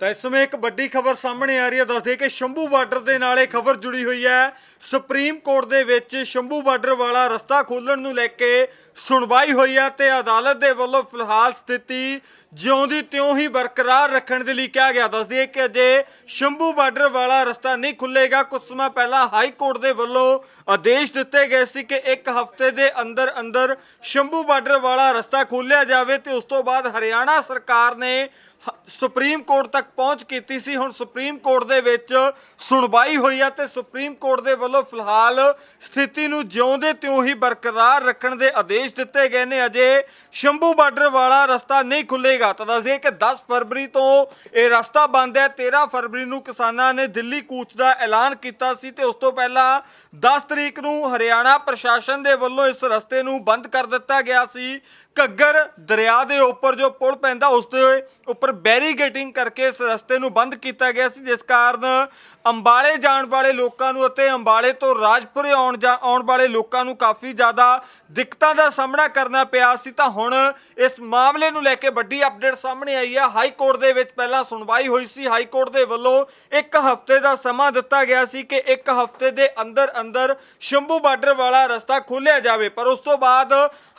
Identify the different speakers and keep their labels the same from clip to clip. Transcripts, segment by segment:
Speaker 1: ਤਾਂ ਇਸ ਸਮੇਂ ਇੱਕ ਵੱਡੀ ਖਬਰ ਸਾਹਮਣੇ ਆ ਰਹੀ ਹੈ, ਦੱਸਦੇ ਕਿ ਸ਼ੰਭੂ ਬਾਰਡਰ ਦੇ ਨਾਲ ਇਹ ਖਬਰ ਜੁੜੀ ਹੋਈ ਹੈ। ਸੁਪਰੀਮ ਕੋਰਟ ਦੇ ਵਿੱਚ ਸ਼ੰਭੂ ਬਾਰਡਰ ਵਾਲਾ ਰਸਤਾ ਖੋਲਣ ਨੂੰ ਲੈ ਕੇ ਸੁਣਵਾਈ ਹੋਈ ਹੈ ਤੇ ਅਦਾਲਤ ਦੇ ਵੱਲੋਂ ਫਿਲਹਾਲ ਸਥਿਤੀ ਜਿਉਂ ਦੀ ਤਿਉਂ ਹੀ ਬਰਕਰਾਰ ਰੱਖਣ ਦੇ ਲਈ ਕਿਹਾ ਗਿਆ। ਦੱਸਦੇ ਕਿ ਅਜੇ ਸ਼ੰਭੂ ਬਾਰਡਰ ਵਾਲਾ ਰਸਤਾ ਨਹੀਂ ਖੁੱਲੇਗਾ ਕੁਝ ਸਮਾਂ ਪਹਿਲਾਂ ਹਾਈ ਕੋਰਟ ਦੇ ਵੱਲੋਂ ਆਦੇਸ਼ ਦਿੱਤੇ ਗਏ ਸੀ ਕਿ ਇੱਕ ਹਫ਼ਤੇ ਦੇ ਅੰਦਰ ਅੰਦਰ ਸ਼ੰਭੂ ਬਾਰਡਰ ਵਾਲਾ ਰਸਤਾ ਖੋਲ੍ਹਿਆ ਜਾਵੇ ਤੇ ਉਸ ਤੋਂ ਬਾਅਦ ਹਰਿਆਣਾ ਸਰਕਾਰ ਨੇ ਹ- ਸੁਪਰੀਮ ਕੋਰਟ ਤੱਕ ਪਹੁੰਚ ਕੀਤੀ ਸੀ। ਹੁਣ ਸੁਪਰੀਮ ਕੋਰਟ ਦੇ ਵਿੱਚ ਸੁਣਵਾਈ ਹੋਈ ਹੈ ਤੇ ਸੁਪਰੀਮ ਕੋਰਟ ਦੇ ਵੱਲੋਂ ਫਿਲਹਾਲ ਸਥਿਤੀ ਨੂੰ ਜਿਉਂ ਦੇ ਤਿਉਂ ਹੀ ਬਰਕਰਾਰ ਰੱਖਣ ਦੇ ਆਦੇਸ਼ ਦਿੱਤੇ ਗਏ ਨੇ। ਅਜੇ ਸ਼ੰਭੂ ਬਾਰਡਰ ਵਾਲਾ ਰਸਤਾ ਨਹੀਂ ਖੁੱਲੇਗਾ ਤਾਂ ਦੱਸਦੇ ਕਿ 10 ਫਰਵਰੀ ਤੋਂ ਇਹ ਰਸਤਾ ਬੰਦ ਹੈ। 13 ਫਰਵਰੀ ਨੂੰ ਕਿਸਾਨਾਂ ਨੇ ਦਿੱਲੀ ਕੂਚ ਦਾ ਐਲਾਨ ਕੀਤਾ ਸੀ ਤੇ ਉਸ ਤੋਂ ਪਹਿਲਾਂ 10 ਤਰੀਕ ਨੂੰ ਹਰਿਆਣਾ ਪ੍ਰਸ਼ਾਸਨ ਦੇ ਵੱਲੋਂ ਇਸ ਰਸਤੇ ਨੂੰ ਬੰਦ ਕਰ ਦਿੱਤਾ ਗਿਆ ਸੀ। ਘੱਗਰ ਦਰਿਆ ਦੇ ਉੱਪਰ ਜੋ ਪੁਲ ਪੈਂਦਾ, ਉਸ ਦੇ ਉੱਪਰ ਬੈਰੀਗੇਟਿੰਗ ਕਰਕੇ ਇਸ ਰਸਤੇ ਨੂੰ ਬੰਦ ਕੀਤਾ ਗਿਆ ਸੀ, ਜਿਸ ਕਾਰਨ ਅੰਬਾਲੇ ਜਾਣ ਵਾਲੇ ਲੋਕਾਂ ਨੂੰ ਅਤੇ ਅੰਬਾਲੇ ਤੋਂ ਰਾਜਪੁਰੇ ਆਉਣ ਜਾ, ਆਉਣ ਵਾਲੇ ਲੋਕਾਂ ਨੂੰ ਕਾਫੀ ਜ਼ਿਆਦਾ ਦਿੱਕਤਾਂ ਦਾ ਸਾਹਮਣਾ ਕਰਨਾ ਪਿਆ ਸੀ। ਤਾਂ ਹੁਣ ਇਸ ਮਾਮਲੇ ਨੂੰ ਲੈ ਕੇ ਵੱਡੀ ਅਪਡੇਟ ਸਾਹਮਣੇ ਆਈ ਹੈ। ਹਾਈ ਕੋਰਟ ਦੇ ਵਿੱਚ ਪਹਿਲਾਂ ਸੁਣਵਾਈ ਹੋਈ ਸੀ। ਹਾਈ ਕੋਰਟ ਦੇ ਵੱਲੋਂ ਇੱਕ ਹਫ਼ਤੇ ਦਾ ਸਮਾਂ ਦਿੱਤਾ ਗਿਆ ਸੀ ਕਿ ਇੱਕ ਹਫ਼ਤੇ ਦੇ ਅੰਦਰ ਅੰਦਰ ਸ਼ੰਭੂ ਬਾਰਡਰ ਵਾਲਾ ਰਸਤਾ ਖੋਲ੍ਹਿਆ ਜਾਵੇ। ਪਰ ਉਸ ਤੋਂ ਬਾਅਦ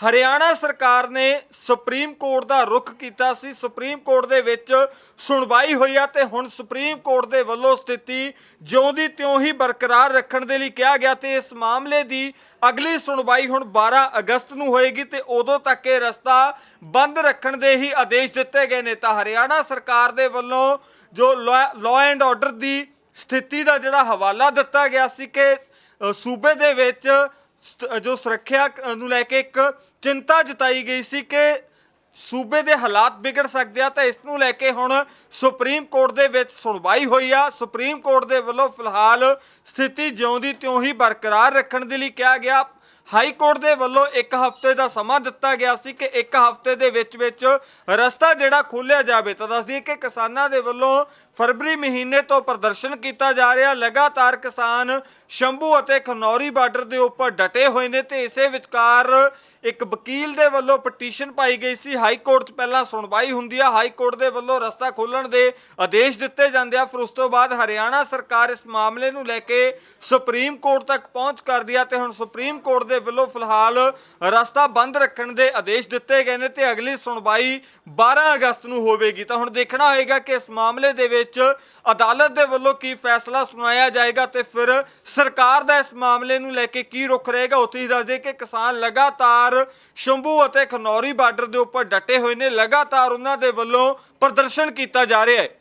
Speaker 1: ਹਰਿਆਣਾ ਸਰਕਾਰ ਨੇ ਸੁਪਰੀਮ ਕੋਰਟ ਦਾ ਰੁਖ ਕੀਤਾ ਸੀ। ਸੁਪਰੀਮ ਕੋਰਟ ਦੇ ਵਿੱਚ ਸੁਣਵਾਈ ਹੋਈ ਆ ਤੇ ਹੁਣ ਸੁਪਰੀਮ ਕੋਰਟ ਦੇ ਵੱਲੋਂ ਸਥਿਤੀ ਜਿਉਂ ਦੀ ਤਿਉਂ ਹੀ ਬਰਕਰਾਰ ਰੱਖਣ ਦੇ ਲਈ ਕਿਹਾ ਗਿਆ ਤੇ ਇਸ ਮਾਮਲੇ ਦੀ ਅਗਲੀ ਸੁਣਵਾਈ ਹੁਣ 12 ਅਗਸਤ ਨੂੰ ਹੋਏਗੀ ਤੇ ਉਦੋਂ ਤੱਕ ਇਹ ਰਸਤਾ ਬੰਦ ਰੱਖਣ ਦੇ ਹੀ ਆਦੇਸ਼ ਦਿੱਤੇ ਗਏ ਨੇ। ਤਾਂ ਹਰਿਆਣਾ ਸਰਕਾਰ ਦੇ ਵੱਲੋਂ ਜੋ ਲਾਅ ਐਂਡ ਆਰਡਰ ਦੀ ਸਥਿਤੀ ਦਾ ਜਿਹੜਾ ਹਵਾਲਾ ਦਿੱਤਾ ਗਿਆ ਸੀ ਕਿ ਸੂਬੇ ਦੇ ਵਿੱਚ ਜੋ ਸੁਰੱਖਿਆ ਨੂੰ ਲੈ ਕੇ ਇੱਕ ਚਿੰਤਾ ਜਤਾਈ ਗਈ ਸੀ ਕਿ ਸੂਬੇ ਦੇ ਹਾਲਾਤ ਵਿਗੜ ਸਕਦੇ ਆ ਤਾਂ ਇਸ ਨੂੰ ਲੈ ਕੇ ਹੁਣ ਸੁਪਰੀਮ ਕੋਰਟ ਦੇ ਵਿੱਚ ਸੁਣਵਾਈ ਹੋਈ ਆ। ਸੁਪਰੀਮ ਕੋਰਟ ਦੇ ਵੱਲੋਂ ਫਿਲਹਾਲ ਸਥਿਤੀ ਜਿਉਂ ਦੀ ਤਿਉਂ ਹੀ ਬਰਕਰਾਰ ਰੱਖਣ ਦੇ ਲਈ ਕਿਹਾ ਗਿਆ। ਹਾਈ ਕੋਰਟ ਦੇ ਵੱਲੋਂ ਇੱਕ ਹਫ਼ਤੇ ਦਾ ਸਮਾਂ ਦਿੱਤਾ ਗਿਆ ਸੀ ਕਿ ਇੱਕ ਹਫ਼ਤੇ ਦੇ ਵਿੱਚ ਵਿੱਚ ਰਸਤਾ ਜਿਹੜਾ ਖੋਲ੍ਹਿਆ ਜਾਵੇ। ਤਾਂ ਦੱਸਦੀ ਕਿ ਕਿਸਾਨਾਂ ਦੇ ਵੱਲੋਂ ਫਰਵਰੀ ਮਹੀਨੇ ਤੋਂ ਪ੍ਰਦਰਸ਼ਨ ਕੀਤਾ ਜਾ ਰਿਹਾ। ਲਗਾਤਾਰ ਕਿਸਾਨ ਸ਼ੰਭੂ ਅਤੇ ਖਨੌਰੀ ਬਾਰਡਰ ਦੇ ਉੱਪਰ ਡਟੇ ਹੋਏ ਨੇ ਤੇ ਇਸੇ ਵਿਚਕਾਰ ਇੱਕ ਵਕੀਲ ਦੇ ਵੱਲੋਂ ਪਟੀਸ਼ਨ ਪਾਈ ਗਈ ਸੀ। ਹਾਈ ਕੋਰਟ 'ਚ ਪਹਿਲਾਂ ਸੁਣਵਾਈ ਹੁੰਦੀ ਆ। ਹਾਈ ਕੋਰਟ ਦੇ ਵੱਲੋਂ ਰਸਤਾ ਖੋਲਣ ਦੇ ਆਦੇਸ਼ ਦਿੱਤੇ ਜਾਂਦੇ ਆ। ਫਿਰ ਉਸ ਤੋਂ ਬਾਅਦ ਹਰਿਆਣਾ ਸਰਕਾਰ ਇਸ ਮਾਮਲੇ ਨੂੰ ਲੈ ਕੇ ਸੁਪਰੀਮ ਕੋਰਟ ਤੱਕ ਪਹੁੰਚ ਕਰਦੀ ਆ ਤੇ ਹੁਣ ਸੁਪਰੀਮ ਕੋਰਟ ਦੇ ਵੱਲੋਂ ਫਿਲਹਾਲ ਰਸਤਾ ਬੰਦ ਰੱਖਣ ਦੇ ਆਦੇਸ਼ ਦਿੱਤੇ ਗਏ ਨੇ ਤੇ ਅਗਲੀ ਸੁਣਵਾਈ 12 ਅਗਸਤ ਨੂੰ ਹੋਵੇਗੀ। ਤਾਂ ਹੁਣ ਦੇਖਣਾ ਹੋਏਗਾ ਕਿ ਇਸ ਮਾਮਲੇ ਦੇ ਵਿੱਚ ਅਦਾਲਤ ਦੇ ਵੱਲੋਂ ਕੀ ਫੈਸਲਾ ਸੁਣਾਇਆ ਜਾਏਗਾ ਤੇ ਫਿਰ ਸਰਕਾਰ ਦਾ ਇਸ ਮਾਮਲੇ ਨੂੰ ਲੈ ਕੇ ਕੀ ਰੁਖ ਰਹੇਗਾ? ਉੱਥੇ ਹੀ ਦੱਸਦੇ ਕਿ ਕਿਸਾਨ ਲਗਾਤਾਰ ਸ਼ੰਭੂ ਅਤੇ ਖਨੌਰੀ ਬਾਰਡਰ ਦੇ ਉੱਪਰ ਡਟੇ ਹੋਏ ਨੇ। ਲਗਾਤਾਰ ਉਹਨਾਂ ਦੇ ਵੱਲੋਂ ਪ੍ਰਦਰਸ਼ਨ ਕੀਤਾ ਜਾ ਰਿਹਾ ਹੈ।